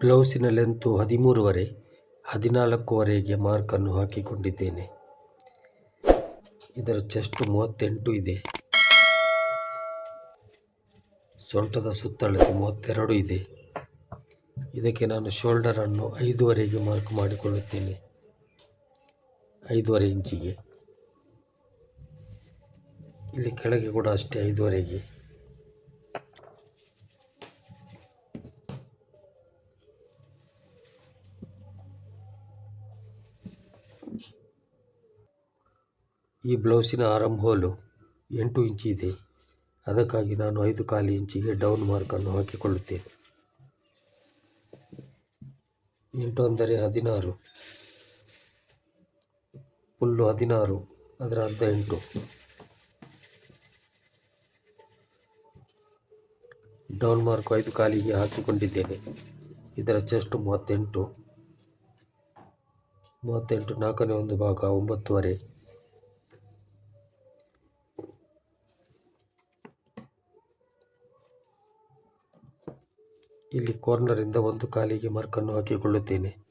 ಬ್ಲೌಸಿನ length ಹದಿಮೂರುವರೆ, ಹದಿನಾಲ್ಕುವರೆಗೆ ಮಾರ್ಕನ್ನು ಹಾಕಿಕೊಂಡಿದ್ದೇನೆ. ಇದರ chest ಮೂವತ್ತೆಂಟು ಇದೆ. ಸೊಂಟದ ಸುತ್ತಳತೆ ಮೂವತ್ತೆರಡು ಇದೆ. ಇದಕ್ಕೆ ನಾನು ಶೋಲ್ಡರನ್ನು ಐದುವರೆಗೆ ಮಾರ್ಕ್ ಮಾಡಿಕೊಳ್ಳುತ್ತೇನೆ. ಐದೂವರೆ ಇಂಚಿಗೆ. ಇಲ್ಲಿ ಕೆಳಗೆ ಕೂಡ ಅಷ್ಟೇ ಐದುವರೆಗೆ. ಈ ಬ್ಲೌಸಿನ ಆರಂ ಹೋಲು ಎಂಟು ಇಂಚಿ ಇದೆ. ಅದಕ್ಕಾಗಿ ನಾನು ಐದು ಕಾಲು ಇಂಚಿಗೆ ಡೌನ್ ಮಾರ್ಕನ್ನು ಹಾಕಿಕೊಳ್ಳುತ್ತೇನೆ. ಎಂಟು ಅಂದರೆ ಹದಿನಾರು. ಫುಲ್ಲು ಹದಿನಾರು, ಅದರ ಅರ್ಧ ಎಂಟು. ಡೌನ್ ಮಾರ್ಕ್ ಐದು ಕಾಲಿಗೆ ಹಾಕಿಕೊಂಡಿದ್ದೇನೆ. ಇದರ ಚೆಸ್ಟ್ ಮೂವತ್ತೆಂಟು. ಮೂವತ್ತೆಂಟು ನಾಲ್ಕನೇ ಒಂದು ಭಾಗ ಒಂಬತ್ತುವರೆ. ಇಲ್ಲಿ ಕಾರ್ನರಿಂದ ಒಂದು ಕಾಲಿಗೆ ಮಾರ್ಕನ್ನು ಹಾಕಿಕೊಳ್ಳುತ್ತೇನೆ.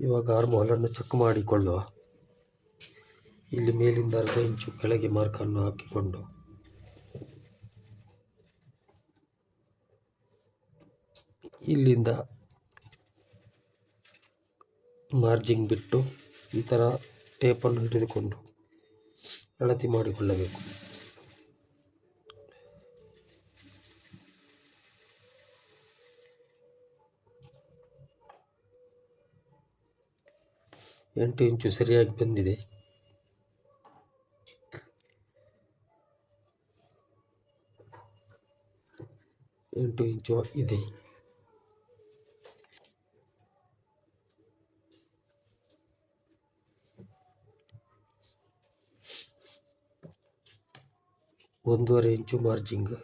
ಇವಾಗ ಆರ್ಮ್ ಹೋಲನ್ನು ಚೆಕ್ ಮಾಡಿಕೊಳ್ಳುವ. ಇಲ್ಲಿ ಮೇಲಿಂದ ಅರ್ಧ ಇಂಚು ಕೆಳಗೆ ಮಾರ್ಕನ್ನು ಹಾಕಿಕೊಂಡು. ಇಲ್ಲಿಂದ ಮಾರ್ಜಿಂಗ್ ಬಿಟ್ಟು ಈ ಥರ ಟೇಪನ್ನು ಹಿಡಿದುಕೊಂಡು ಅಳತಿ ಮಾಡಿಕೊಳ್ಳಬೇಕು. ಎಂಟು ಇಂಚು ಸರಿಯಾಗಿ ಬಂದಿದೆ. ಎಂಟು ಇಂಚು ಇದೆ. ಒಂದೂವರೆ ಇಂಚು ಮಾರ್ಜಿಂಗ್.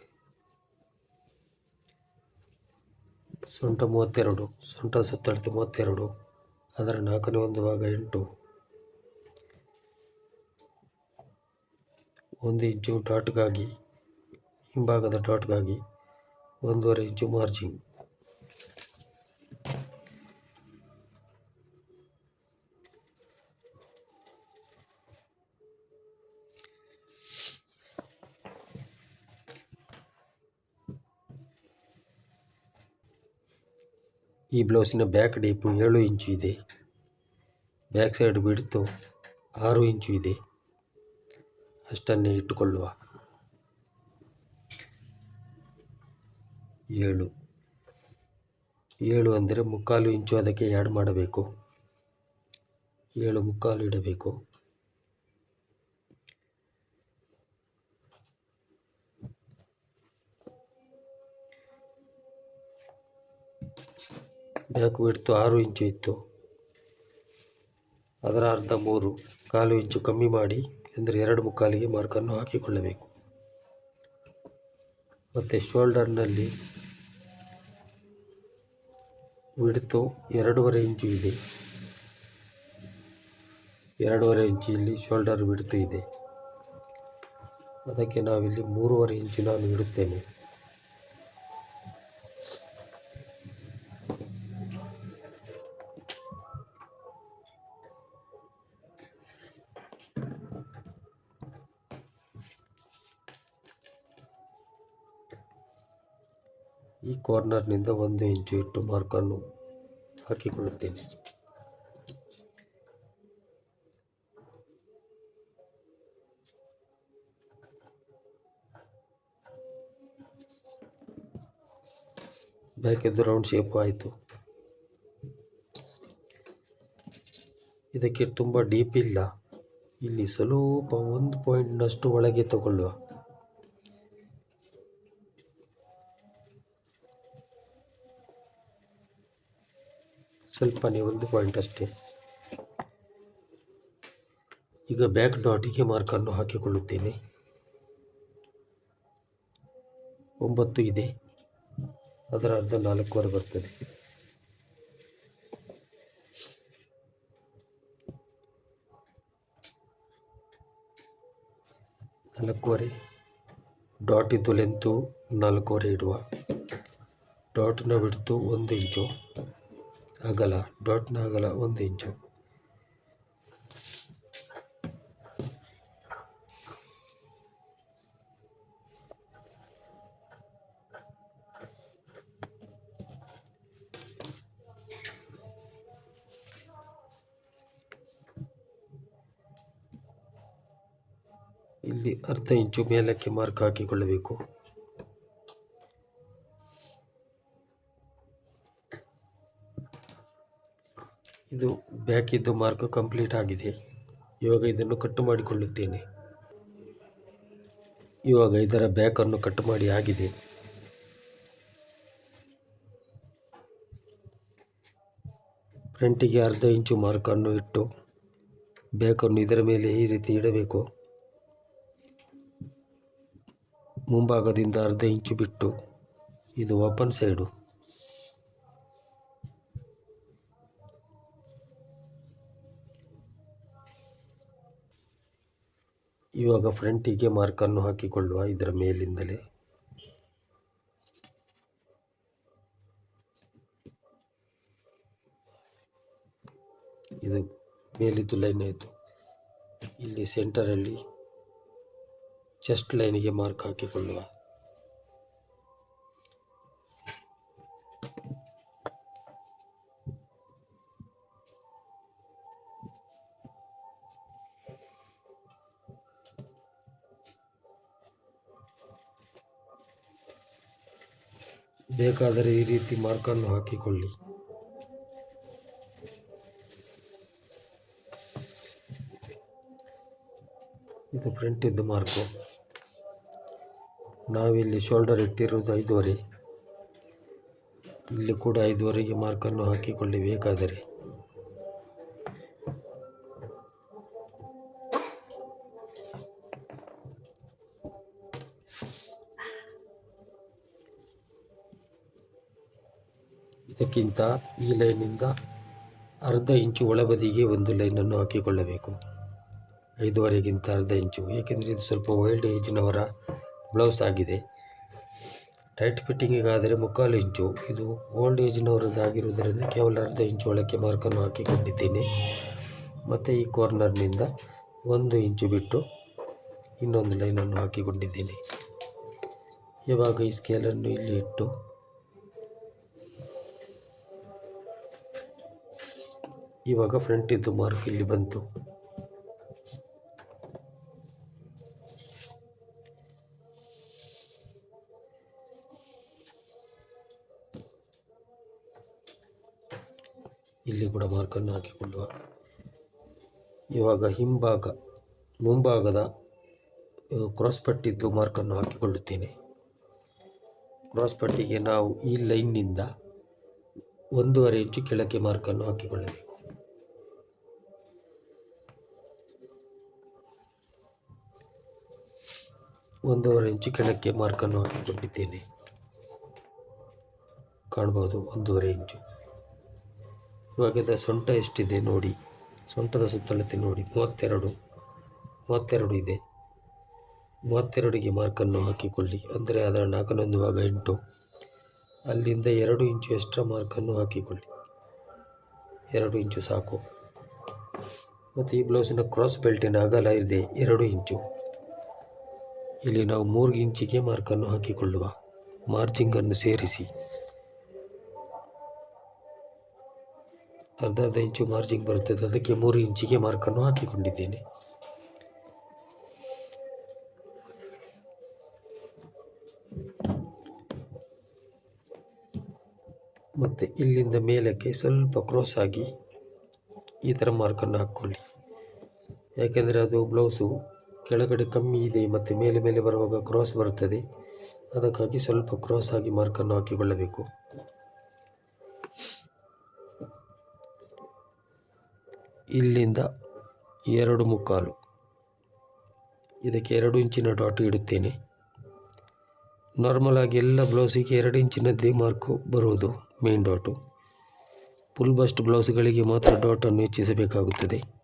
ಸೊಂಟ ಮೂವತ್ತೆರಡು, ಸೊಂಟ ಸುತ್ತಳತೆ ಮೂವತ್ತೆರಡು, ಅದರ ನಾಲ್ಕನೇ ಒಂದು ಭಾಗ ಎಂಟು. ಒಂದು ಇಂಚು ಡಾಟ್ಗಾಗಿ, ಹಿಂಭಾಗದ ಡಾಟ್ಗಾಗಿ ಒಂದೂವರೆ ಇಂಚು ಮಾರ್ಜಿಂಗ್. ಈ ಬ್ಲೌಸಿನ ಬ್ಯಾಕ್ ಡೀಪು ಏಳು ಇಂಚು ಇದೆ. ಬ್ಯಾಕ್ ಸೈಡ್ ಬಿಡ್ತು ಆರು ಇಂಚು ಇದೆ. ಅಷ್ಟನ್ನೇ ಇಟ್ಟುಕೊಳ್ಳುವ. ಏಳು. ಏಳು ಅಂದರೆ ಮುಕ್ಕಾಲು ಇಂಚು ಅದಕ್ಕೆ ಆ್ಯಡ್ ಮಾಡಬೇಕು. ಏಳು ಮುಕ್ಕಾಲು ಇಡಬೇಕು. ಬ್ಯಾಕ್ ಬಿಡ್ತು ಆರು ಇಂಚು ಇತ್ತು. ಅದರ ಅರ್ಧ ಮೂರು, ಕಾಲು ಇಂಚು ಕಮ್ಮಿ ಮಾಡಿ ಅಂದರೆ ಎರಡು ಮುಕ್ಕಾಲಿಗೆ ಮಾರ್ಕನ್ನು ಹಾಕಿಕೊಳ್ಳಬೇಕು. ಮತ್ತು ಶೋಲ್ಡರ್ನಲ್ಲಿ ಬಿಡ್ತು ಎರಡೂವರೆ ಇಂಚು ಇದೆ. ಎರಡೂವರೆ ಇಂಚು ಇಲ್ಲಿ ಶೋಲ್ಡರ್ ಬಿಡ್ತು ಇದೆ. ಅದಕ್ಕೆ ನಾವಿಲ್ಲಿ ಮೂರುವರೆ ಇಂಚು ನಾನು ಇಡುತ್ತೇನೆ. ಕಾರ್ನರ್ನಿಂದ ಒಂದು ಇಂಚು ಇಟ್ಟು ಮಾರ್ಕನ್ನು ಹಾಕಿಕೊಳ್ಳುತ್ತೇನೆ. ಬ್ಯಾಕೆದ್ದು ರೌಂಡ್ ಶೇಪ್ ಆಯಿತು. ಇದಕ್ಕೆ ತುಂಬ ಡೀಪ್ ಇಲ್ಲ. ಇಲ್ಲಿ ಸ್ವಲ್ಪ ಒಂದು ಪಾಯಿಂಟ್ನಷ್ಟು ಒಳಗೆ ತಗೊಳ್ಳುವ. ಸ್ವಲ್ಪನೇ ಒಂದು ಪಾಯಿಂಟ್ ಅಷ್ಟೇ. ಈಗ ಬ್ಯಾಕ್ ಡಾಟಿಗೆ ಮಾರ್ಕನ್ನು ಹಾಕಿಕೊಳ್ಳುತ್ತೇನೆ. ಒಂಬತ್ತು ಇದೆ. ಅದರ ಅರ್ಧ ನಾಲ್ಕುವರೆ ಬರ್ತದೆ. ನಾಲ್ಕೂವರೆ. ಡಾಟ್ ಇದ್ದು ಲೆಂತು ನಾಲ್ಕೂವರೆ ಇಡುವ. ಡಾಟ್ನ ಬಿಡ್ತು ಒಂದು ಇಂಚು. ಅಗಲ ಡಾಟ್ನ ಅಗಲ ಒಂದು ಇಂಚು. ಇಲ್ಲಿ ಅರ್ಧ ಇಂಚು ಮೇಲಕ್ಕೆ ಮಾರ್ಕ್ ಹಾಕಿಕೊಳ್ಳಬೇಕು. ಇದು ಬ್ಯಾಕಿದ್ದು ಮಾರ್ಕ್ ಕಂಪ್ಲೀಟ್ ಆಗಿದೆ. ಇವಾಗ ಇದನ್ನು ಕಟ್ ಮಾಡಿಕೊಳ್ಳುತ್ತೇನೆ. ಇವಾಗ ಇದರ ಬ್ಯಾಕನ್ನು ಕಟ್ ಮಾಡಿ ಆಗಿದೆ. ಫ್ರಂಟಿಗೆ ಅರ್ಧ ಇಂಚು ಮಾರ್ಕನ್ನು ಇಟ್ಟು ಬ್ಯಾಕನ್ನು ಇದರ ಮೇಲೆ ಈ ರೀತಿ ಇಡಬೇಕು. ಮುಂಭಾಗದಿಂದ ಅರ್ಧ ಇಂಚು ಬಿಟ್ಟು ಇದು ಓಪನ್ ಸೈಡು ಇವಾಗ ಫ್ರಂಟಿಗೆ ಮಾರ್ಕನ್ನು ಹಾಕಿಕೊಳ್ಳುವ ಇದರ ಮೇಲಿಂದಲೇ. ಇದು ಮೇಲಿದ್ದು ಲೈನ್ ಆಯಿತು. ಇಲ್ಲಿ ಸೆಂಟರಲ್ಲಿ ಚೆಸ್ಟ್ ಲೈನಿಗೆ ಮಾರ್ಕ್ ಹಾಕಿಕೊಳ್ಳುವ. ಬೇಕಾದರೆ ಈ ರೀತಿ ಮಾರ್ಕನ್ನು ಹಾಕಿಕೊಳ್ಳಿ. ಇದು ಫ್ರಂಟ್ ಇದ್ದು ಮಾರ್ಕು. ನಾವಿಲ್ಲಿ ಶೋಲ್ಡರ್ ಇಟ್ಟಿರುವುದು ಐದುವರೆ. ಇಲ್ಲಿ ಕೂಡ ಐದುವರೆಗೆ ಮಾರ್ಕನ್ನು ಹಾಕಿಕೊಳ್ಳಿ ಬೇಕಾದರೆ. ಇದಕ್ಕಿಂತ ಈ ಲೈನಿಂದ ಅರ್ಧ ಇಂಚು ಒಳಬದಿಗೆ ಒಂದು ಲೈನನ್ನು ಹಾಕಿಕೊಳ್ಳಬೇಕು. ಐದುವರೆಗಿಂತ ಅರ್ಧ ಇಂಚು, ಏಕೆಂದರೆ ಇದು ಸ್ವಲ್ಪ ವೈಲ್ಡ್ ಏಜ್ನವರ ಬ್ಲೌಸ್ ಆಗಿದೆ. ಟೈಟ್ ಫಿಟ್ಟಿಂಗಿಗಾದರೆ ಮುಕ್ಕಾಲು ಇಂಚು. ಇದು ಓಲ್ಡ್ ಏಜ್ನವರದ್ದಾಗಿರುವುದರಿಂದ ಕೇವಲ ಅರ್ಧ ಇಂಚು ಒಳಕ್ಕೆ ಮಾರ್ಕನ್ನು ಹಾಕಿಕೊಂಡಿದ್ದೇನೆ. ಮತ್ತು ಈ ಕಾರ್ನರ್ನಿಂದ ಒಂದು ಇಂಚು ಬಿಟ್ಟು ಇನ್ನೊಂದು ಲೈನನ್ನು ಹಾಕಿಕೊಂಡಿದ್ದೀನಿ. ಇವಾಗ ಈ ಸ್ಕೇಲನ್ನು ಇಲ್ಲಿ ಇಟ್ಟು ಇವಾಗ ಫ್ರಂಟ್ ಇದ್ದು ಮಾರ್ಕ್ ಇಲ್ಲಿ ಬಂತು. ಇಲ್ಲಿ ಕೂಡ ಮಾರ್ಕನ್ನು ಹಾಕಿಕೊಳ್ಳುವ. ಇವಾಗ ಹಿಂಭಾಗ, ಮುಂಭಾಗದ ಕ್ರಾಸ್ ಪಟ್ಟಿದ್ದು ಮಾರ್ಕನ್ನು ಹಾಕಿಕೊಳ್ಳುತ್ತೇನೆ. ಕ್ರಾಸ್ ಪಟ್ಟಿಗೆ ನಾವು ಈ ಲೈನ್ನಿಂದ ಒಂದೂವರೆ ಇಂಚು ಕೆಳಕ್ಕೆ ಮಾರ್ಕನ್ನು ಹಾಕಿಕೊಳ್ಳಬೇಕು. ಒಂದೂವರೆ ಇಂಚು ಕೆಳಕ್ಕೆ ಮಾರ್ಕನ್ನು ಹಾಕಿಕೊಂಡಿದ್ದೇನೆ. ಕಾಣ್ಬೋದು, ಒಂದೂವರೆ ಇಂಚು. ಇವಾಗದ ಸೊಂಟ ಎಷ್ಟಿದೆ ನೋಡಿ. ಸೊಂಟದ ಸುತ್ತಳತೆ ನೋಡಿ, ಮೂವತ್ತೆರಡು ಮೂವತ್ತೆರಡು ಇದೆ. ಮೂವತ್ತೆರಡಿಗೆ ಮಾರ್ಕನ್ನು ಹಾಕಿಕೊಳ್ಳಿ. ಅಂದರೆ ಅದರ ನಾಲ್ಕನೊಂದು ಭಾಗ ಎಂಟು. ಅಲ್ಲಿಂದ ಎರಡು ಇಂಚು ಎಕ್ಸ್ಟ್ರಾ ಮಾರ್ಕನ್ನು ಹಾಕಿಕೊಳ್ಳಿ. ಎರಡು ಇಂಚು ಸಾಕು. ಮತ್ತು ಈ ಬ್ಲೌಸಿನ ಕ್ರಾಸ್ ಬೆಲ್ಟಿನ ಅಗಲ ಇದೆ, ಎರಡು ಇಂಚು. ಇಲ್ಲಿ ನಾವು ಮೂರು ಇಂಚಿಗೆ ಮಾರ್ಕನ್ನು ಹಾಕಿಕೊಳ್ಳುವ. ಮಾರ್ಜಿಂಗನ್ನು ಸೇರಿಸಿ. ಅರ್ಧ ಅರ್ಧ ಇಂಚು ಮಾರ್ಜಿಂಗ್ ಬರುತ್ತದೆ ಅದಕ್ಕೆ ಮೂರು ಇಂಚಿಗೆ ಮಾರ್ಕನ್ನು ಹಾಕಿಕೊಂಡಿದ್ದೇನೆ. ಮತ್ತು ಇಲ್ಲಿಂದ ಮೇಲಕ್ಕೆ ಸ್ವಲ್ಪ ಕ್ರಾಸ್ ಆಗಿ ಈ ಥರ ಮಾರ್ಕನ್ನು ಹಾಕ್ಕೊಳ್ಳಿ. ಯಾಕೆಂದರೆ ಅದು ಬ್ಲೌಸು ಕೆಳಗಡೆ ಕಮ್ಮಿ ಇದೆ ಮತ್ತು ಮೇಲೆ ಮೇಲೆ ಬರುವಾಗ ಕ್ರಾಸ್ ಬರುತ್ತದೆ. ಅದಕ್ಕಾಗಿ ಸ್ವಲ್ಪ ಕ್ರಾಸ್ ಆಗಿ ಮಾರ್ಕನ್ನು ಹಾಕಿಕೊಳ್ಳಬೇಕು. ಇಲ್ಲಿಂದ ಎರಡು ಮುಕ್ಕಾಲು. ಇದಕ್ಕೆ ಎರಡು ಇಂಚಿನ ಡಾಟ್ ಇಡುತ್ತೇನೆ. ನಾರ್ಮಲ್ ಆಗಿ ಎಲ್ಲ ಬ್ಲೌಸಿಗೆ ಎರಡು ಇಂಚಿನದ್ದೇ ಮಾರ್ಕು ಬರುವುದು ಮೇನ್ ಡಾಟು ಫುಲ್ ಬಸ್ಟ್ ಬ್ಲೌಸ್ಗಳಿಗೆ ಮಾತ್ರ ಡಾಟನ್ನು ಹೆಚ್ಚಿಸಬೇಕಾಗುತ್ತದೆ.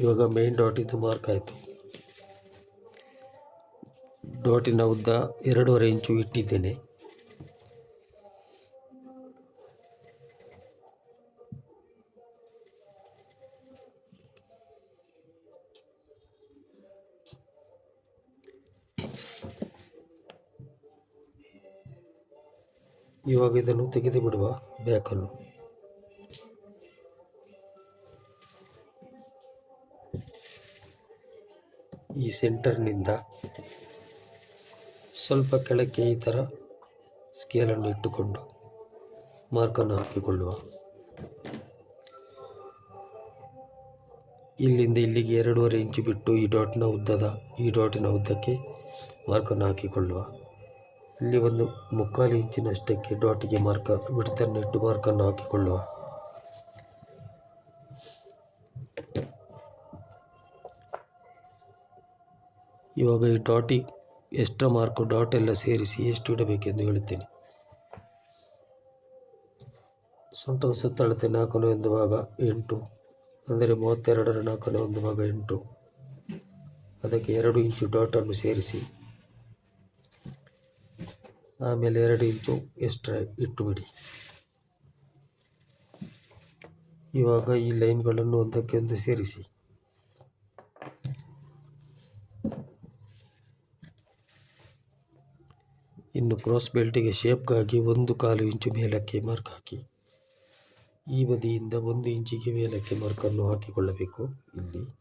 ಇವಾಗ ಮೇನ್ ಡಾಟ್ ಇದು ಮಾರ್ಕ್ ಆಯಿತು. ಡಾಟಿನ ಉದ್ದ ಎರಡೂವರೆ ಇಂಚು ಇಟ್ಟಿದ್ದೇನೆ. ಇವಾಗ ಇದನ್ನು ತೆಗೆದು ಬಿಡುವ ಬ್ಯಾಕನ್ನು ಈ ಸೆಂಟರ್ನಿಂದ ಸ್ವಲ್ಪ ಕೆಳಕ್ಕೆ ಈ ಥರ ಸ್ಕೇಲನ್ನು ಇಟ್ಟುಕೊಂಡು ಮಾರ್ಕನ್ನು ಹಾಕಿಕೊಳ್ಳುವ. ಇಲ್ಲಿಂದ ಇಲ್ಲಿಗೆ ಎರಡೂವರೆ ಇಂಚು ಬಿಟ್ಟು ಈ ಡಾಟ್ನ ಉದ್ದದ, ಈ ಡಾಟಿನ ಉದ್ದಕ್ಕೆ ಮಾರ್ಕನ್ನು ಹಾಕಿಕೊಳ್ಳುವ. ಇಲ್ಲಿ ಒಂದು ಮುಕ್ಕಾಲು ಇಂಚಿನಷ್ಟಕ್ಕೆ ಡಾಟಿಗೆ ಮಾರ್ಕ ಬಿಡ್ತನ್ನು ಇಟ್ಟು ಮಾರ್ಕನ್ನು ಹಾಕಿಕೊಳ್ಳುವ. ಇವಾಗ ಈ ಡಾಟಿ ಎಕ್ಸ್ಟ್ರಾ ಮಾರ್ಕು ಡಾಟ್ ಎಲ್ಲ ಸೇರಿಸಿ ಎಷ್ಟು ಇಡಬೇಕೆಂದು ಹೇಳುತ್ತೇನೆ. ಸೊಂಟದ ಸುತ್ತಳತೆ ನಾಲ್ಕನೇ ಒಂದು ಭಾಗ ಎಂಟು, ಅಂದರೆ ಮೂವತ್ತೆರಡರ ನಾಲ್ಕನೇ ಒಂದು ಭಾಗ ಎಂಟು. ಅದಕ್ಕೆ ಎರಡು ಇಂಚು ಡಾಟನ್ನು ಸೇರಿಸಿ, ಆಮೇಲೆ ಎರಡು ಇಂಚು ಎಕ್ಸ್ಟ್ರಾ ಇಟ್ಟುಬಿಡಿ. ಇವಾಗ ಈ ಲೈನ್ಗಳನ್ನು ಒಂದಕ್ಕೆ ಒಂದು ಸೇರಿಸಿ. ಕ್ರಾಸ್ ಬೆಲ್ಟಿಗೆ ಶೇಪ್ಗಾಗಿ ಒಂದು ಕಾಲು ಇಂಚು ಮೇಲಕ್ಕೆ ಮಾರ್ಕ್ ಹಾಕಿ. ಈ ಬದಿಯಿಂದ ಒಂದು ಇಂಚಿಗೆ ಮೇಲಕ್ಕೆ ಮಾರ್ಕನ್ನು ಹಾಕಿಕೊಳ್ಳಬೇಕು. ಇಲ್ಲಿ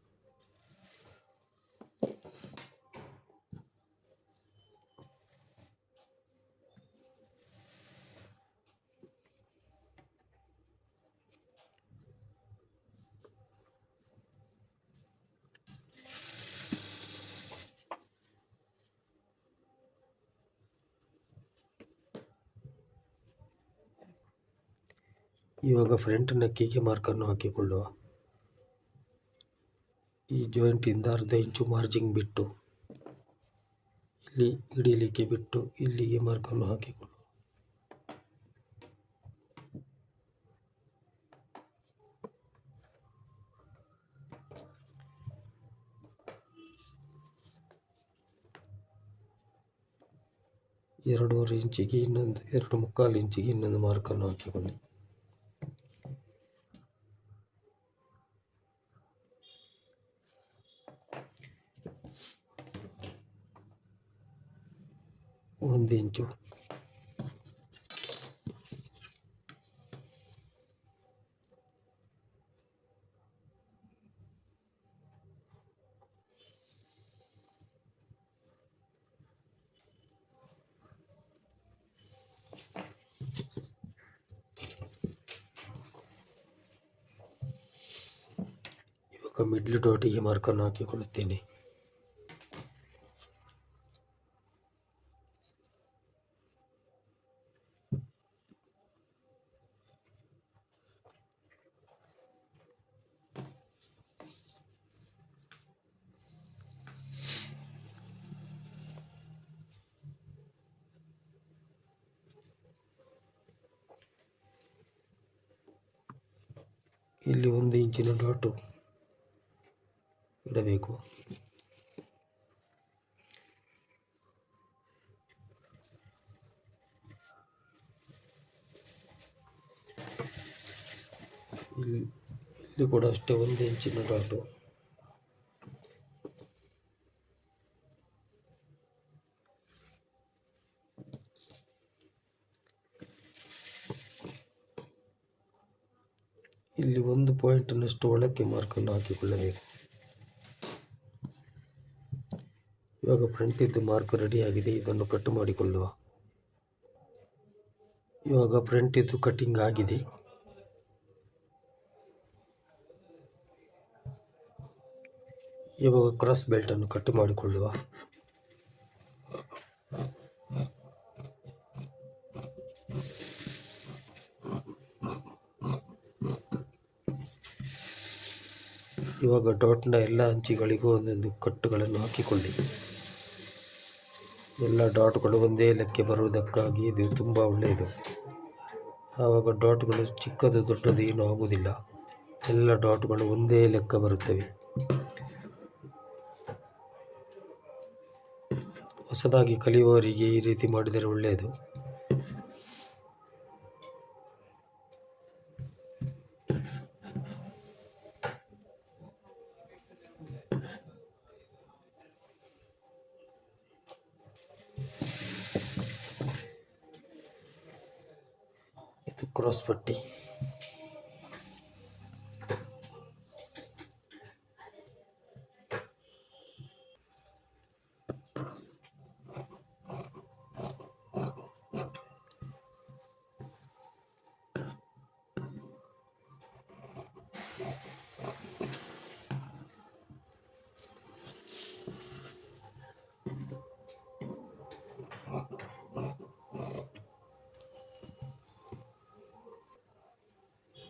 ಇವಾಗ ಫ್ರಂಟ್ ನೆಕ್ಕಿಗೆ ಮಾರ್ಕನ್ನು ಹಾಕಿಕೊಳ್ಳುವ. ಈ ಜಾಯಿಂಟಿಂದ ಅರ್ಧ ಇಂಚು ಮಾರ್ಜಿಂಗ್ ಬಿಟ್ಟು, ಇಲ್ಲಿ ಹಿಡಿಯಲಿಕ್ಕೆ ಬಿಟ್ಟು ಇಲ್ಲಿಗೆ ಮಾರ್ಕನ್ನು ಹಾಕಿಕೊಳ್ಳುವ. ಎರಡೂವರೆ ಇಂಚಿಗೆ ಇನ್ನೊಂದು, ಎರಡು ಮುಕ್ಕಾಲು ಇಂಚಿಗೆ ಇನ್ನೊಂದು ಮಾರ್ಕನ್ನು ಹಾಕಿಕೊಳ್ಳಿ. ಒಂದು ಇಂಚು ಇವಾಗ ಮಿಡ್ಲ್ ಡಾಟಿಗೆ ಮಾರ್ಕನ್ನು ಹಾಕಿಕೊಳ್ಳುತ್ತೇನೆ ಇಲ್ಲಿ ಒಂದು ಇಂಚಿನ ಡಾಟು ಇಡಬೇಕು ಇಲ್ಲಿ ಇಲ್ಲಿ ಕೂಡ ಅಷ್ಟೇ ಒಂದು ಇಂಚಿನ ಡಾಟು ಇಲ್ಲಿ ಒಂದು ಪಾಯಿಂಟ್ನಷ್ಟು ಒಳಕ್ಕೆ ಮಾರ್ಕನ್ನು ಹಾಕಿಕೊಳ್ಳಬೇಕು. ಇವಾಗ ಫ್ರಂಟ್ ಇದ್ದು ಮಾರ್ಕ್ ರೆಡಿ ಆಗಿದೆ, ಇದನ್ನು ಕಟ್ ಮಾಡಿಕೊಳ್ಳುವ. ಇವಾಗ ಫ್ರಂಟ್ ಇದ್ದು ಕಟಿಂಗ್ ಆಗಿದೆ. ಇವಾಗ ಕ್ರಾಸ್ ಬೆಲ್ಟನ್ನು ಕಟ್ ಮಾಡಿಕೊಳ್ಳುವ. ಇವಾಗ ಡಾಟ್ನ ಎಲ್ಲ ಅಂಚಿಗಳಿಗೂ ಒಂದೊಂದು ಕಟ್ಟುಗಳನ್ನು ಹಾಕಿಕೊಳ್ಳಿ. ಎಲ್ಲ ಡಾಟ್ಗಳು ಒಂದೇ ಲೆಕ್ಕ ಬರುವುದಕ್ಕಾಗಿ ಇದು ತುಂಬ ಒಳ್ಳೆಯದು. ಆವಾಗ ಡಾಟ್ಗಳು ಚಿಕ್ಕದು ದೊಡ್ಡದು ಏನೂ ಆಗುವುದಿಲ್ಲ. ಎಲ್ಲ ಡಾಟ್ಗಳು ಒಂದೇ ಲೆಕ್ಕ ಬರುತ್ತವೆ. ಹೊಸದಾಗಿ ಕಲಿಯುವವರಿಗೆ ಈ ರೀತಿ ಮಾಡಿದರೆ ಒಳ್ಳೆಯದು. ಇದು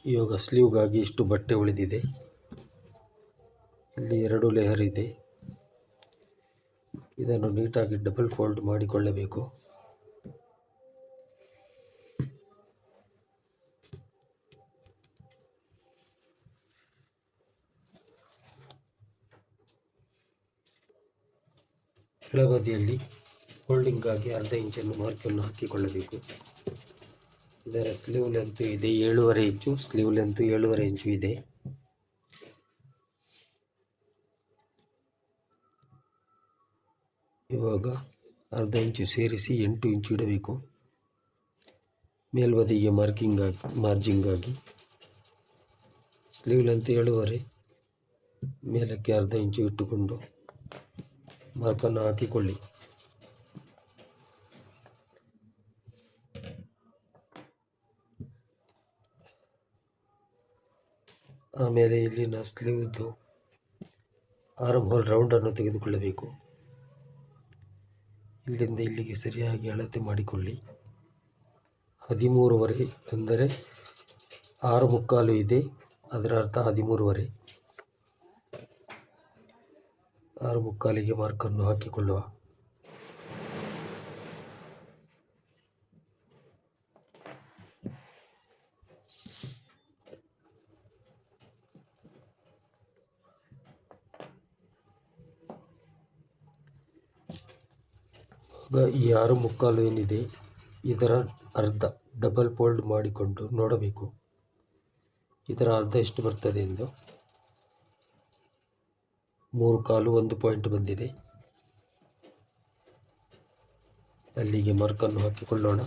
ಇವಾಗ ಸ್ಲೀವ್ಗಾಗಿ ಇಷ್ಟು ಬಟ್ಟೆ ಉಳಿದಿದೆ. ಇಲ್ಲಿ ಎರಡು ಲೇಯರ್ ಇದೆ. ಇದನ್ನು ನೀಟಾಗಿ ಡಬಲ್ ಫೋಲ್ಡ್ ಮಾಡಿಕೊಳ್ಳಬೇಕು. ಕೆಳಬದಿಯಲ್ಲಿ ಫೋಲ್ಡಿಂಗಾಗಿ ಅರ್ಧ ಇಂಚನ್ನು ಮಾರ್ಕನ್ನು ಹಾಕಿಕೊಳ್ಳಬೇಕು. ಇದರ ಸ್ಲೀವ್ ಲೆಂತು ಇದೆ, ಏಳುವರೆ ಇಂಚು ಸ್ಲೀವ್ ಲೆಂತು ಏಳುವರೆ ಇಂಚು ಇದೆ. ಇವಾಗ ಅರ್ಧ ಇಂಚು ಸೇರಿಸಿ ಎಂಟು ಇಂಚು ಇಡಬೇಕು. ಮೇಲ್ಬದಿಗೆ ಮಾರ್ಕಿಂಗ್ ಆಗಿ ಮಾರ್ಜಿಂಗ್ ಆಗಿ. ಸ್ಲೀವ್ ಲೆಂತ್ ಏಳುವರೆ, ಮೇಲಕ್ಕೆ ಅರ್ಧ ಇಂಚು ಇಟ್ಟುಕೊಂಡು ಮಾರ್ಕನ್ನು ಹಾಕಿಕೊಳ್ಳಿ. ಆಮೇಲೆ ಇಲ್ಲಿನ ಸ್ಲೀವ್ದು ಆರ್ಮ್ ಹೋಲ್ ರೌಂಡನ್ನು ತೆಗೆದುಕೊಳ್ಳಬೇಕು. ಇಲ್ಲಿಂದ ಇಲ್ಲಿಗೆ ಸರಿಯಾಗಿ ಅಳತೆ ಮಾಡಿಕೊಳ್ಳಿ. ಹದಿಮೂರುವರೆ ಅಂದರೆ ಆರು ಮುಕ್ಕಾಲು ಇದೆ. ಅದರ ಅರ್ಥ ಹದಿಮೂರುವರೆ. ಆರು ಮುಕ್ಕಾಲಿಗೆ ಮಾರ್ಕನ್ನು ಹಾಕಿಕೊಳ್ಳುವ. ಈ ಆರು ಮುಕ್ಕಾಲು ಏನಿದೆ ಇದರ ಅರ್ಧ ಡಬಲ್ ಫೋಲ್ಡ್ ಮಾಡಿಕೊಂಡು ನೋಡಬೇಕು. ಇದರ ಅರ್ಧ ಎಷ್ಟು ಬರ್ತದೆ ಎಂದು. ಮೂರು ಕಾಲು ಒಂದು ಪಾಯಿಂಟ್ ಬಂದಿದೆ. ಅಲ್ಲಿಗೆ ಮರ್ಕನ್ನು ಹಾಕಿಕೊಳ್ಳೋಣ.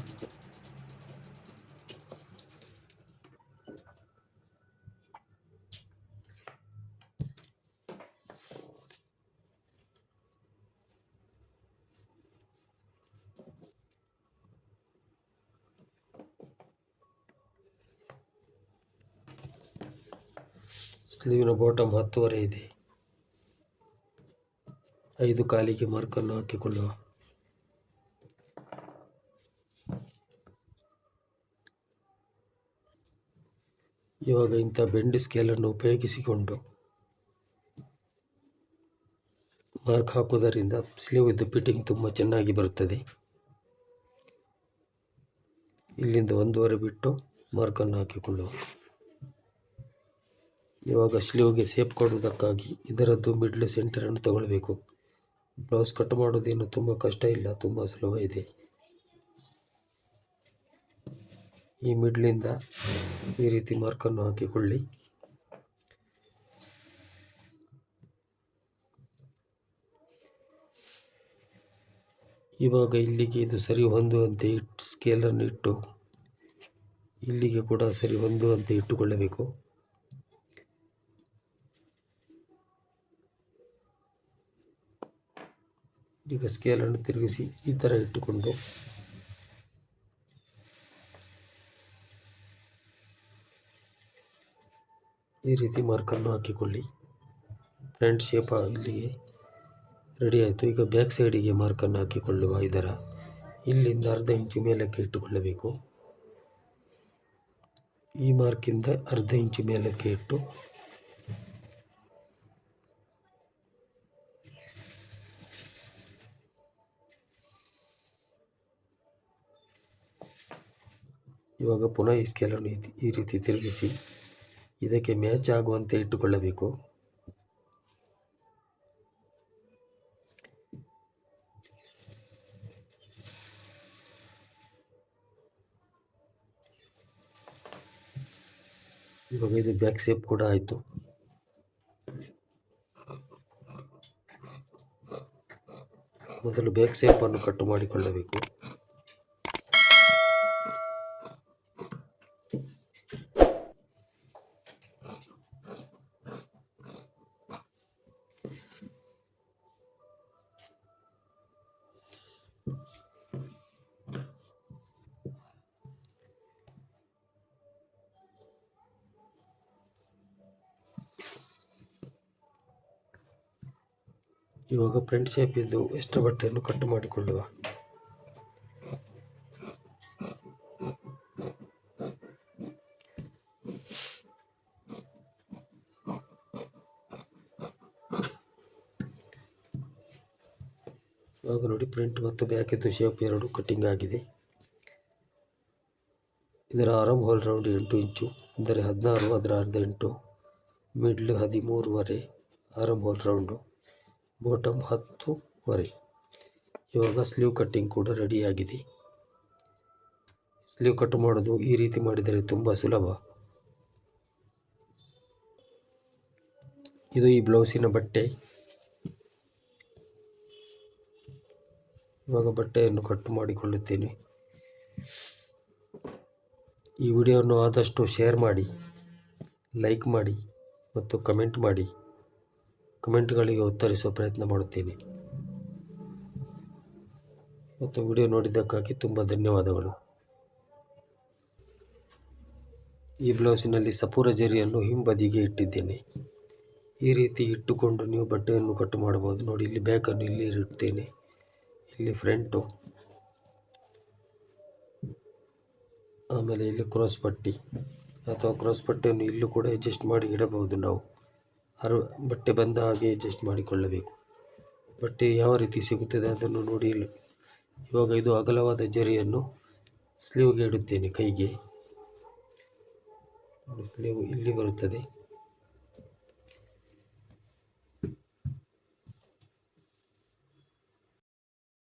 ಸ್ಲೀವಿನ ಬಾಟಮ್ ಹತ್ತುವರೆ ಇದೆ. ಐದು ಕಾಲಿಗೆ ಮಾರ್ಕನ್ನು ಹಾಕಿಕೊಳ್ಳುವ. ಇವಾಗ ಇಂಥ ಬೆಂಡ್ ಸ್ಕೇಲನ್ನು ಉಪಯೋಗಿಸಿಕೊಂಡು ಮಾರ್ಕ್ ಹಾಕುವುದರಿಂದ ಸ್ಲೀವ್ ಇದ್ದು ಫಿಟ್ಟಿಂಗ್ ತುಂಬ ಚೆನ್ನಾಗಿ ಬರುತ್ತದೆ. ಇಲ್ಲಿಂದ ಒಂದೂವರೆ ಬಿಟ್ಟು ಮಾರ್ಕನ್ನು ಹಾಕಿಕೊಳ್ಳುವ. ಇವಾಗ ಸ್ಲೀವ್ಗೆ ಸೇಪ್ ಕೊಡುವುದಕ್ಕಾಗಿ ಇದರದ್ದು ಮಿಡ್ಲ್ ಸೆಂಟರನ್ನು ತಗೊಳ್ಬೇಕು. ಬ್ಲೌಸ್ ಕಟ್ ಮಾಡೋದೇನು ತುಂಬ ಕಷ್ಟ ಇಲ್ಲ, ತುಂಬ ಸುಲಭ ಇದೆ. ಈ ಮಿಡ್ಲಿಂದ ಈ ರೀತಿ ಮಾರ್ಕನ್ನು ಹಾಕಿಕೊಳ್ಳಿ. ಇವಾಗ ಇಲ್ಲಿಗೆ ಇದು ಸರಿ ಹೊಂದುವಂತೆ ಇಟ್ಟು ಸ್ಕೇಲನ್ನು ಇಟ್ಟು, ಇಲ್ಲಿಗೆ ಕೂಡ ಸರಿ ಹೊಂದುವಂತೆ ಇಟ್ಟುಕೊಳ್ಳಬೇಕು. ಈಗ ಸ್ಕೇಲನ್ನು ತಿರುಗಿಸಿ ಈ ಥರ ಇಟ್ಟುಕೊಂಡು ಈ ರೀತಿ ಮಾರ್ಕನ್ನು ಹಾಕಿಕೊಳ್ಳಿ. ಫ್ರಂಟ್ ಶೇಪ ಇಲ್ಲಿಗೆ ರೆಡಿ ಆಯಿತು. ಈಗ ಬ್ಯಾಕ್ ಸೈಡಿಗೆ ಮಾರ್ಕನ್ನು ಹಾಕಿಕೊಳ್ಳುವ ಇದರ ಇಲ್ಲಿಂದ ಅರ್ಧ ಇಂಚು ಮೇಲಕ್ಕೆ ಇಟ್ಟುಕೊಳ್ಳಬೇಕು. ಈ ಮಾರ್ಕಿಂದ ಅರ್ಧ ಇಂಚು ಮೇಲಕ್ಕೆ ಇಟ್ಟು ಇವಾಗ ಪುನಃ ಈ ಸ್ಕೇಲನ್ನು ಈ ರೀತಿ ತಿರುಗಿಸಿ ಇದಕ್ಕೆ ಮ್ಯಾಚ್ ಆಗುವಂತೆ ಇಟ್ಟುಕೊಳ್ಳಬೇಕು. ಇವಾಗ ಇದು ಬ್ಯಾಕ್ ಸೇಪ್ ಕೂಡ ಆಯಿತು. ಮೊದಲು ಬ್ಯಾಕ್ ಸೇಪನ್ನು ಕಟ್ ಮಾಡಿಕೊಳ್ಳಬೇಕು. ಇವಾಗ ಫ್ರಂಟ್ ಶೇಪ್ ಇದ್ದು ಎಷ್ಟು ಬಟ್ಟೆಯನ್ನು ಕಟ್ ಮಾಡಿಕೊಳ್ಳುವ. ಇವಾಗ ನೋಡಿ ಪ್ರಿಂಟ್ ಮತ್ತು ಬ್ಯಾಕ್ ಇದ್ದು ಶೇಪ್ ಎರಡು ಕಟ್ಟಿಂಗ್ ಆಗಿದೆ. ಇದರ ಆರಂ ಹೋಲ್ ರೌಂಡ್ ಎಂಟು ಇಂಚು, ಅಂದರೆ ಹದಿನಾರು, ಅದರ ಅರ್ಧ ಎಂಟು ಮಿಡ್ಲ್ ಹದಿಮೂರುವರೆ ಆರಂ ಹೋಲ್ ರೌಂಡು ಬಾಟಮ್ ಹತ್ತುವರೆ. ಇವಾಗ ಸ್ಲೀವ್ ಕಟ್ಟಿಂಗ್ ಕೂಡ ರೆಡಿಯಾಗಿದೆ ಸ್ಲೀವ್ ಕಟ್ ಮಾಡೋದು ಈ ರೀತಿ ಮಾಡಿದರೆ ತುಂಬ ಸುಲಭ. ಇದು ಈ ಬ್ಲೌಸಿನ ಬಟ್ಟೆ. ಇವಾಗ ಬಟ್ಟೆಯನ್ನು ಕಟ್ ಮಾಡಿಕೊಳ್ಳುತ್ತೇನೆ. ಈ ವಿಡಿಯೋವನ್ನು ಆದಷ್ಟು ಶೇರ್ ಮಾಡಿ ಲೈಕ್ ಮಾಡಿ ಮತ್ತು ಕಮೆಂಟ್ ಮಾಡಿ. ಕಮೆಂಟ್ಗಳಿಗೆ ಉತ್ತರಿಸುವ ಪ್ರಯತ್ನ ಮಾಡುತ್ತೇನೆ. ಮತ್ತು ವಿಡಿಯೋ ನೋಡಿದ್ದಕ್ಕಾಗಿ ತುಂಬ ಧನ್ಯವಾದಗಳು. ಈ ಬ್ಲೌಸಿನಲ್ಲಿ ಸಪೂರ ಜರಿಯನ್ನು ಹಿಂಬದಿಗೆ ಇಟ್ಟಿದ್ದೇನೆ. ಈ ರೀತಿ ಇಟ್ಟುಕೊಂಡು ನೀವು ಬಟ್ಟೆಯನ್ನು ಕಟ್ ಮಾಡಬಹುದು. ನೋಡಿ, ಇಲ್ಲಿ ಬ್ಯಾಕನ್ನು ಇಲ್ಲಿ ಇಡುತ್ತೇನೆ. ಇಲ್ಲಿ ಫ್ರಂಟು. ಆಮೇಲೆ ಇಲ್ಲಿ ಕ್ರಾಸ್ ಪಟ್ಟಿ. ಅಥವಾ ಕ್ರಾಸ್ ಪಟ್ಟಿಯನ್ನು ಇಲ್ಲೂ ಕೂಡ ಅಡ್ಜಸ್ಟ್ ಮಾಡಿ ಇಡಬಹುದು ನಾವು. ಹರ ಬಟ್ಟೆ ಬಂದ ಹಾಗೆ ಅಡ್ಜಸ್ಟ್ ಮಾಡಿಕೊಳ್ಳಬೇಕು. ಬಟ್ಟೆ ಯಾವ ರೀತಿ ಸಿಗುತ್ತದೆ ಅದನ್ನು ನೋಡಿ ಇವಾಗ ಇದು ಅಗಲವಾದ ಜರಿಯನ್ನು ಸ್ಲೀವ್ಗೆ ಇಡುತ್ತೇನೆ ಕೈಗೆ. ಸ್ಲೀವ್ ಇಲ್ಲಿ ಬರುತ್ತದೆ.